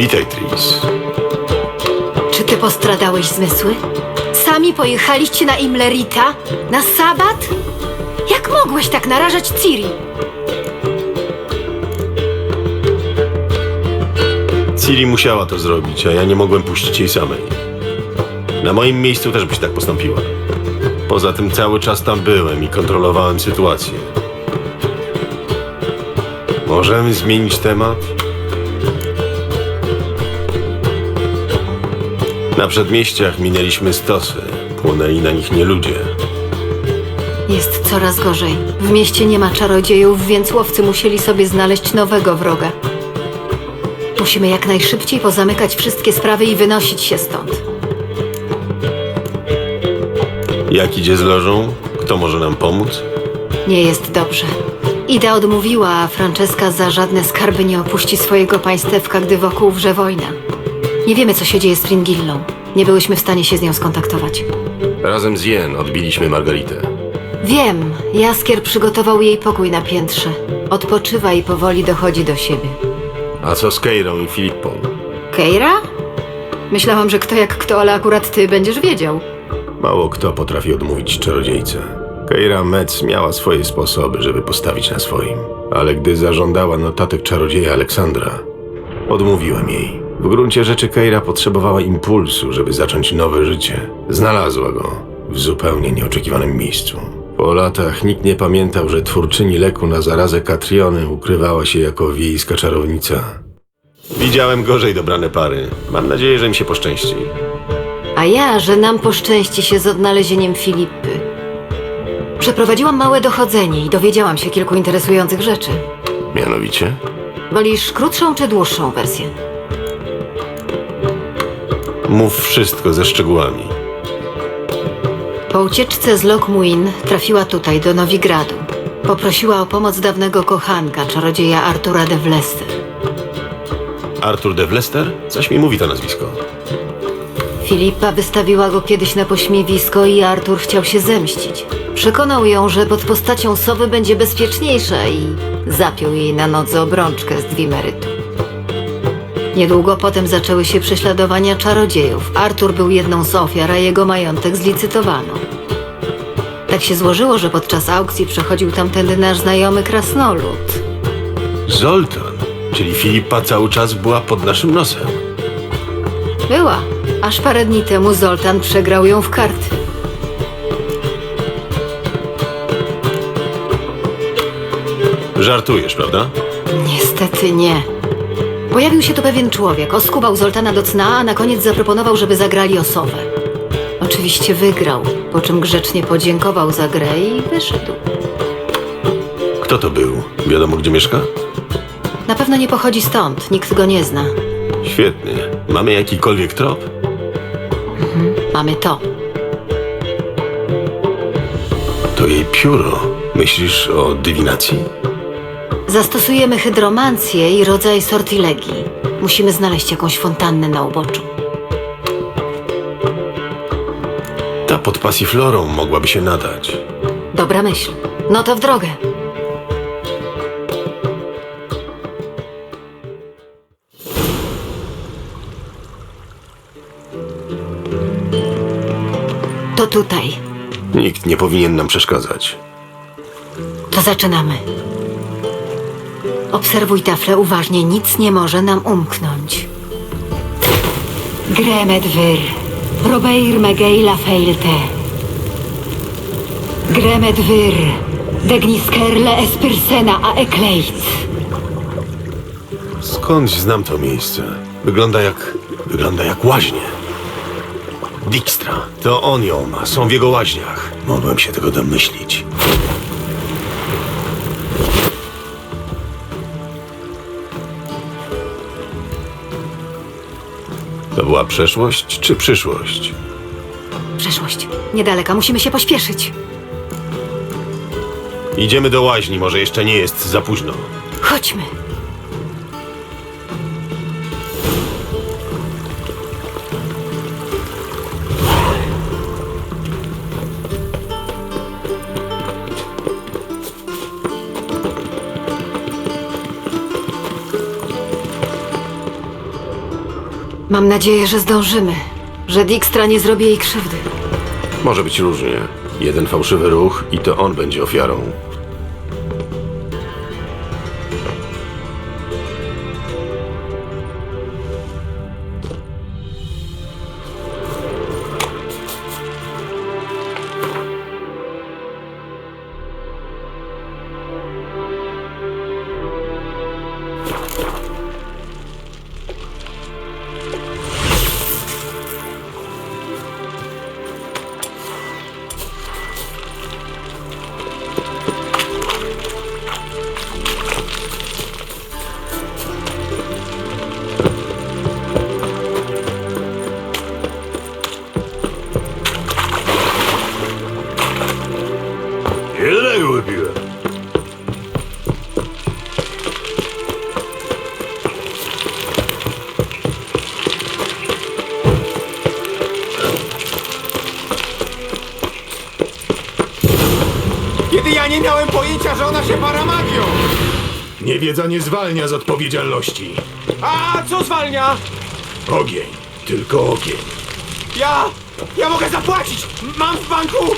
Witaj, Tris. Czy ty postradałeś zmysły? Sami pojechaliście na Imlerita? Na sabat? Jak mogłeś tak narażać Ciri? Ciri musiała to zrobić, a ja nie mogłem puścić jej samej. Na moim miejscu też byś tak postąpiła. Poza tym cały czas tam byłem i kontrolowałem sytuację. Możemy zmienić temat? Na przedmieściach minęliśmy stosy. Płonęli na nich nie ludzie. Jest coraz gorzej. W mieście nie ma czarodziejów, więc łowcy musieli sobie znaleźć nowego wroga. Musimy jak najszybciej pozamykać wszystkie sprawy i wynosić się stąd. Jak idzie z lożą? Kto może nam pomóc? Nie jest dobrze. Ida odmówiła, a Franceska za żadne skarby nie opuści swojego państewka, gdy wokół wrze wojna. Nie wiemy, co się dzieje z Fringillą. Nie byłyśmy w stanie się z nią skontaktować. Razem z Jen odbiliśmy Margaritę. Wiem, Jaskier przygotował jej pokój na piętrze. Odpoczywa i powoli dochodzi do siebie. A co z Keirą i Filippą? Keira? Myślałam, że kto jak kto, ale akurat ty będziesz wiedział. Mało kto potrafi odmówić czarodziejce. Keira Metz miała swoje sposoby, żeby postawić na swoim. Ale gdy zażądała notatek czarodzieja Aleksandra, odmówiłem jej. W gruncie rzeczy Keira potrzebowała impulsu, żeby zacząć nowe życie. Znalazła go w zupełnie nieoczekiwanym miejscu. Po latach nikt nie pamiętał, że twórczyni leku na zarazę Katriony ukrywała się jako wiejska czarownica. Widziałem gorzej dobrane pary. Mam nadzieję, że im się poszczęści. A ja, że nam poszczęści się z odnalezieniem Filipy. Przeprowadziłam małe dochodzenie i dowiedziałam się kilku interesujących rzeczy. Mianowicie? Wolisz krótszą czy dłuższą wersję? Mów wszystko ze szczegółami. Po ucieczce z Lokmuin trafiła tutaj, do Nowigradu. Poprosiła o pomoc dawnego kochanka, czarodzieja Artura de Vlester. Arthur de Vlester? Coś mi mówi to nazwisko. Filipa wystawiła go kiedyś na pośmiewisko i Artur chciał się zemścić. Przekonał ją, że pod postacią sowy będzie bezpieczniejsza i zapiął jej na nodze obrączkę z dwimerytu. Niedługo potem zaczęły się prześladowania czarodziejów. Artur był jedną z ofiar, a jego majątek zlicytowano. Tak się złożyło, że podczas aukcji przechodził tamtędy nasz znajomy krasnolud. Zoltan, czyli Filipa cały czas była pod naszym nosem. Była, aż parę dni temu Zoltan przegrał ją w karty. Żartujesz, prawda? Niestety nie. Pojawił się tu pewien człowiek, oskubał Zoltana do cna, a na koniec zaproponował, żeby zagrali osobę. Oczywiście wygrał, po czym grzecznie podziękował za grę i wyszedł. Kto to był? Wiadomo, gdzie mieszka? Na pewno nie pochodzi stąd, nikt go nie zna. Świetnie. Mamy jakikolwiek trop? Mamy to. To jej pióro. Myślisz o dywinacji? Zastosujemy hydromancję i rodzaj sortilegii. Musimy znaleźć jakąś fontannę na uboczu. Ta pod pasiflorą mogłaby się nadać. Dobra myśl. No to w drogę. To tutaj. Nikt nie powinien nam przeszkadzać. To zaczynamy. Obserwuj taflę uważnie, nic nie może nam umknąć. Gremet vyr, Robeir Megeila feilte. Gremet vyr, Degniskerle Espirsena a Ekleit. Skądś znam to miejsce. Wygląda jak... wygląda jak łaźnie. Dijkstra. To on ją ma. Są w jego łaźniach. Mogłem się tego domyślić. Przeszłość czy przyszłość? Przeszłość. Niedaleka, musimy się pośpieszyć. Idziemy do łaźni, może jeszcze nie jest za późno. Chodźmy. Mam nadzieję, że zdążymy. Że Dijkstra nie zrobi jej krzywdy. Może być różnie. Jeden fałszywy ruch i to on będzie ofiarą. Niewiedza nie zwalnia z odpowiedzialności. A co zwalnia? Ogień, tylko ogień. Ja... ja mogę zapłacić! Mam w banku!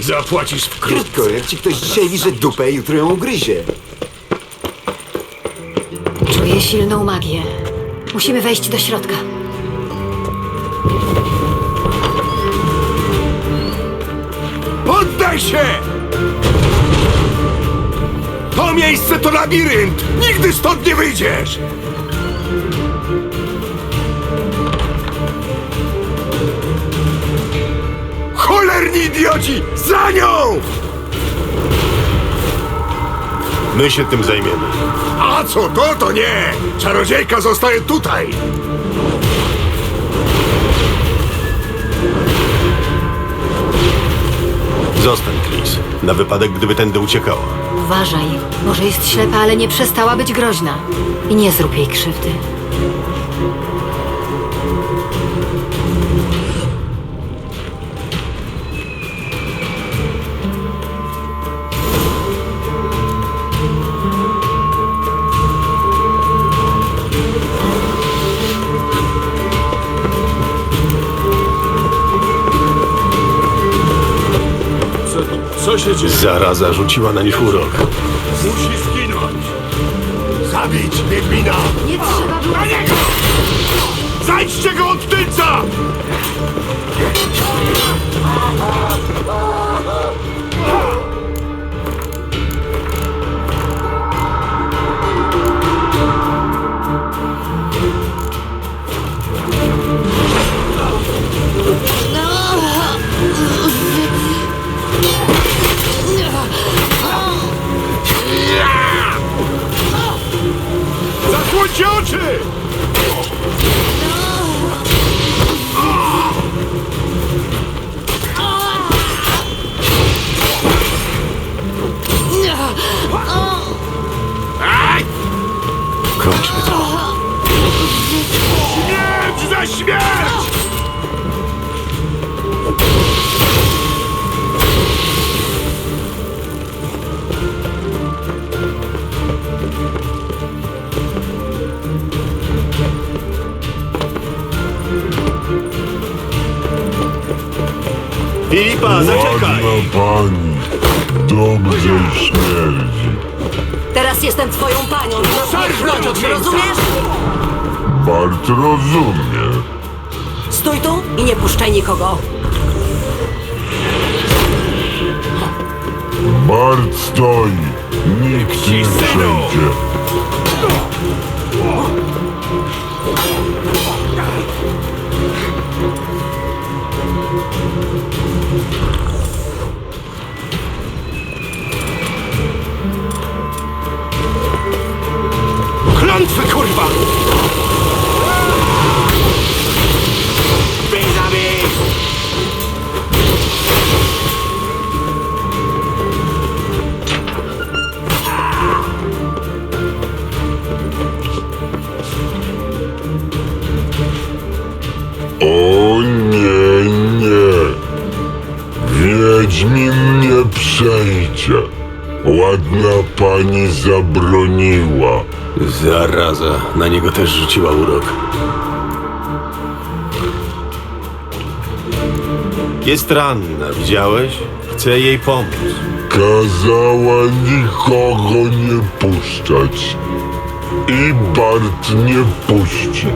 Zapłacisz wkrótce. Jak ci ktoś dzisiaj liże dupę, jutro ją ugryzie. Czuję silną magię. Musimy wejść do środka. Poddaj się! To miejsce to labirynt! Nigdy stąd nie wyjdziesz! Cholerni idioci! Za nią! My się tym zajmiemy. A co to, to nie! Czarodziejka zostaje tutaj! Zostań, Chris. Na wypadek, gdyby tędy uciekała. Uważaj. Może jest ślepa, ale nie przestała być groźna. I nie zrób jej krzywdy. Co się dzieje? Zaraza rzuciła na nich urok. Musi zginąć! Zabić Wiedźmina! Nie trzeba było... Na niego! Zajdźcie go od tylca! Zasłońcie duty! Pani, dobrze śmierdzi. Teraz jestem twoją panią od miejsca! rozumiesz? Bart rozumie. Stój tu i nie puszczaj nikogo. Bart stoi, nikt nie przejdzie. Klątwy, kurwa! O nie, nie. Wiedźmin nie przejdzie. Ładna pani zabroniła. Zaraza, na niego też rzuciła urok. Jest ranna, widziałeś? Chcę jej pomóc. Kazała nikogo nie puszczać. I Bart nie puści.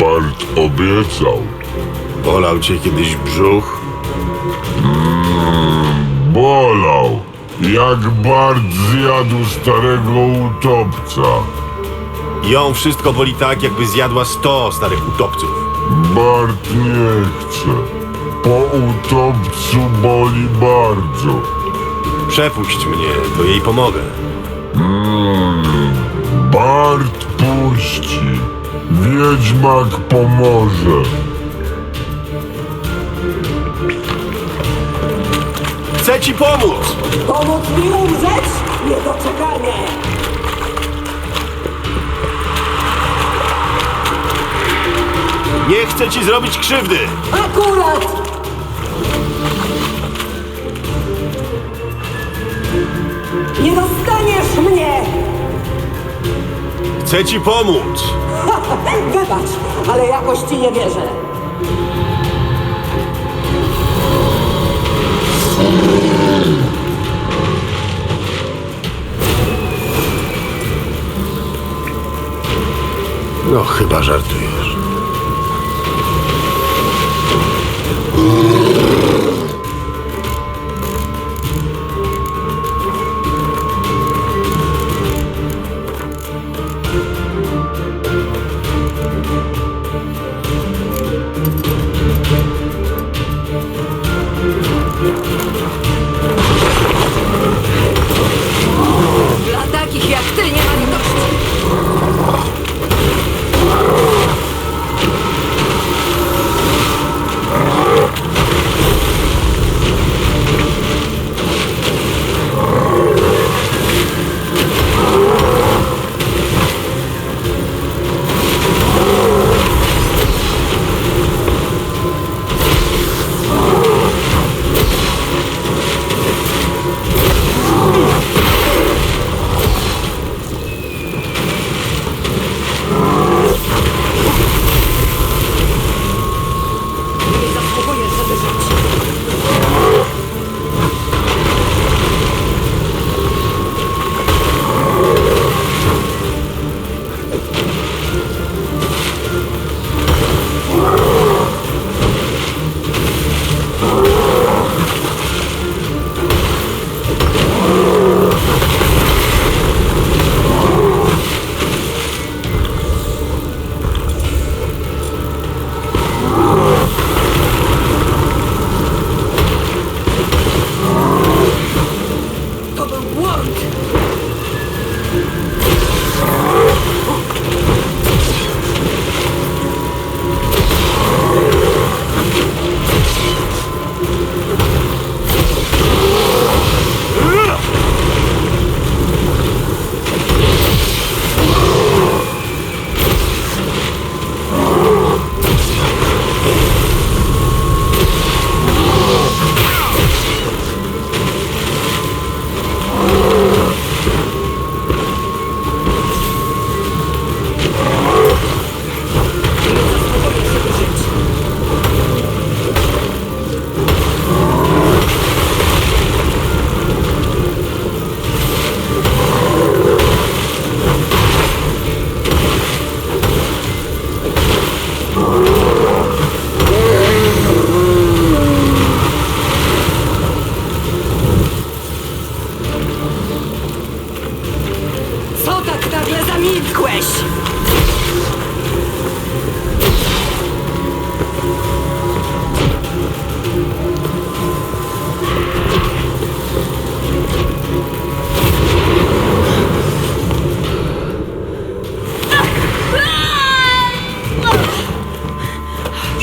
Bart obiecał. Bolał cię kiedyś brzuch? Mm, bolał. Jak Bart zjadł starego utopca. Ją wszystko boli tak, jakby zjadła sto starych utopców. Bart nie chce. Po utopcu boli bardzo. Przepuść mnie, to jej pomogę. Bart puści. Wiedźmak pomoże. Chcę ci pomóc! Pomóc mi umrzeć? Niedoczekanie! Nie chcę ci zrobić krzywdy! Akurat! Nie dostaniesz mnie! Chcę ci pomóc! Wybacz, ale jakoś ci nie wierzę. No, chyba żartujesz.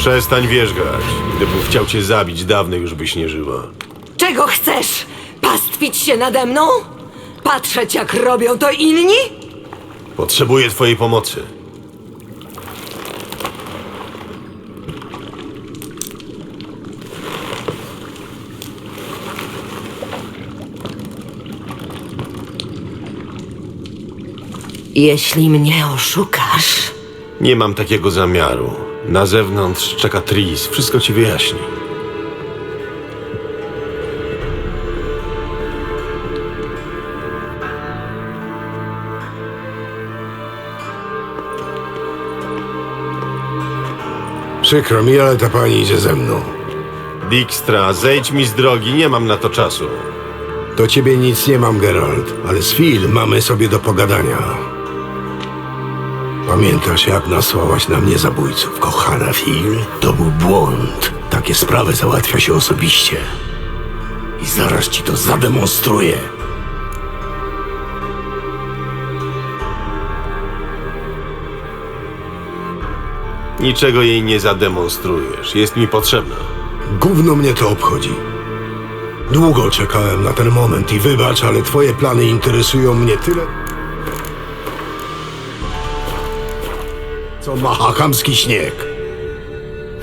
Przestań wierzgać. Gdybym chciał cię zabić, dawno już byś nie żyła. Czego chcesz? Pastwić się nade mną? Patrzeć jak robią to inni? Potrzebuję twojej pomocy. Jeśli mnie oszukasz, Nie mam takiego zamiaru. Na zewnątrz czeka Tris, wszystko ci wyjaśni. Przykro mi, ale ta pani idzie ze mną. Dijkstra, zejdź mi z drogi, nie mam na to czasu. Do ciebie nic nie mam, Geralt, ale z Phil mamy sobie do pogadania. Pamiętasz, jak nasłałaś na mnie zabójców? Kochana Phil, to był błąd. Takie sprawy załatwia się osobiście. I zaraz ci to zademonstruję. Niczego jej nie zademonstrujesz, jest mi potrzebna. Gówno mnie to obchodzi. Długo czekałem na ten moment i wybacz, ale twoje plany interesują mnie tyle, co mahakamski śnieg.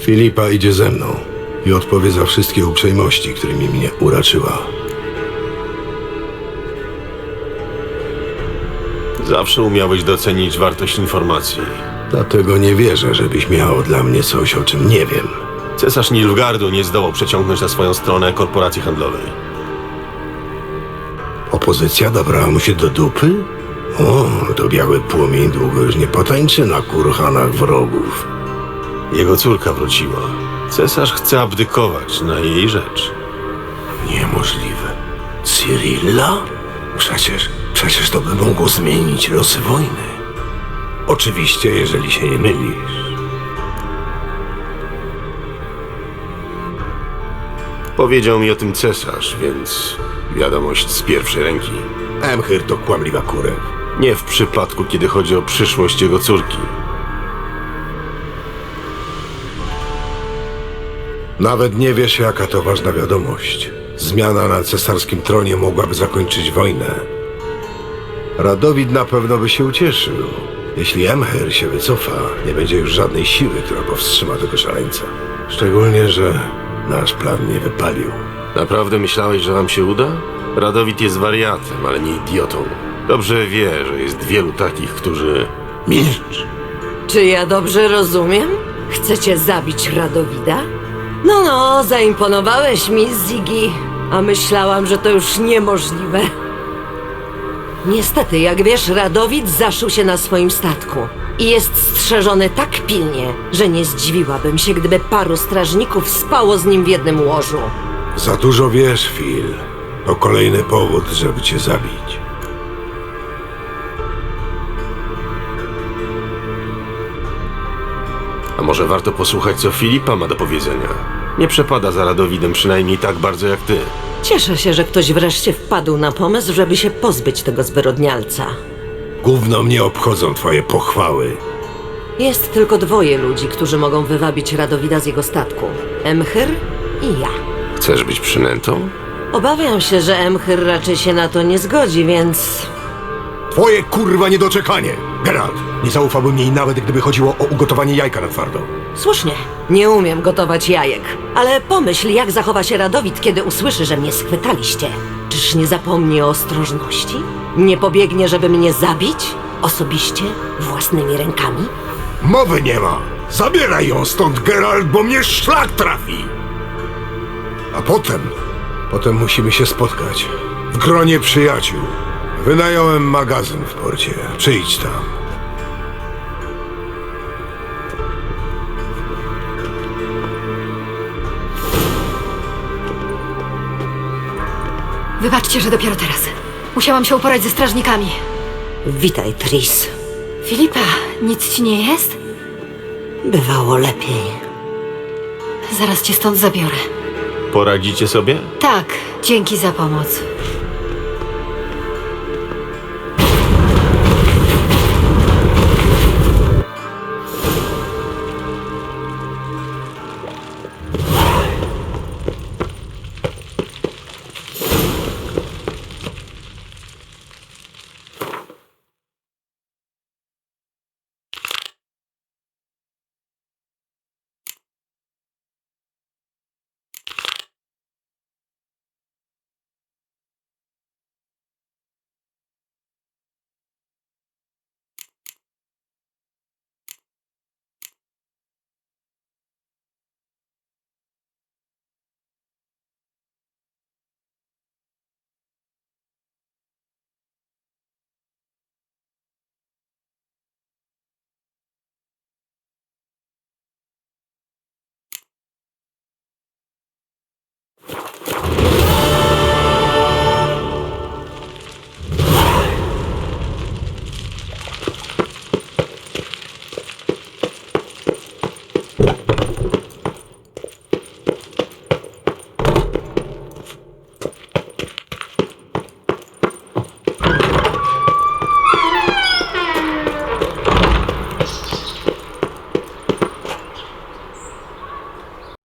Filipa idzie ze mną i odpowie za wszystkie uprzejmości, którymi mnie uraczyła. Zawsze umiałeś docenić wartość informacji. Dlatego nie wierzę, żebyś miał dla mnie coś, o czym nie wiem. Cesarz Nilfgardu nie zdołał przeciągnąć na swoją stronę korporacji handlowej. Opozycja dobrała mu się do dupy? O, to biały płomień długo już nie potańczy na kurhanach wrogów. Jego córka wróciła. Cesarz chce abdykować na jej rzecz. Niemożliwe. Cyrilla? Przecież, przecież to by mogło zmienić losy wojny. Oczywiście, jeżeli się nie mylisz. Powiedział mi o tym cesarz, więc wiadomość z pierwszej ręki. Emhyr to kłamliwa kurew. Nie w przypadku, kiedy chodzi o przyszłość jego córki. Nawet nie wiesz, jaka to ważna wiadomość. Zmiana na cesarskim tronie mogłaby zakończyć wojnę. Radowid na pewno by się ucieszył. Jeśli Emhyr się wycofa, nie będzie już żadnej siły, która powstrzyma tego szaleńca. Szczególnie, że nasz plan nie wypalił. Naprawdę myślałeś, że wam się uda? Radowit jest wariatem, ale nie idiotą. Dobrze wie, że jest wielu takich, którzy... Milcz! Czy ja dobrze rozumiem? Chcecie zabić Radowida? No, no, zaimponowałeś mi, Ziggy, a myślałam, że to już niemożliwe. Niestety, jak wiesz, Radowid zaszył się na swoim statku i jest strzeżony tak pilnie, że nie zdziwiłabym się, gdyby paru strażników spało z nim w jednym łożu. Za dużo wiesz, Phil. To kolejny powód, żeby cię zabić. A może warto posłuchać, co Filipa ma do powiedzenia? Nie przepada za Radowidem przynajmniej tak bardzo jak ty. Cieszę się, że ktoś wreszcie wpadł na pomysł, żeby się pozbyć tego zwyrodnialca. Gówno mnie obchodzą twoje pochwały. Jest tylko dwoje ludzi, którzy mogą wywabić Radowida z jego statku. Emhyr i ja. Chcesz być przynętą? Obawiam się, że Emhyr raczej się na to nie zgodzi, więc... Twoje kurwa niedoczekanie! Geralt, nie zaufałbym jej nawet, gdyby chodziło o ugotowanie jajka na twardo. Słusznie, nie umiem gotować jajek. Ale pomyśl, jak zachowa się Radowid, kiedy usłyszy, że mnie schwytaliście. Czyż nie zapomni o ostrożności? Nie pobiegnie, żeby mnie zabić? Osobiście? Własnymi rękami? Mowy nie ma! Zabieraj ją stąd, Geralt, bo mnie szlak trafi! A potem... Potem musimy się spotkać. W gronie przyjaciół. Wynająłem magazyn w porcie. Przyjdź tam. Wybaczcie, że dopiero teraz. Musiałam się uporać ze strażnikami. Witaj, Tris. Filipa, nic ci nie jest? Bywało lepiej. Zaraz cię stąd zabiorę. Poradzicie sobie? Tak, dzięki za pomoc.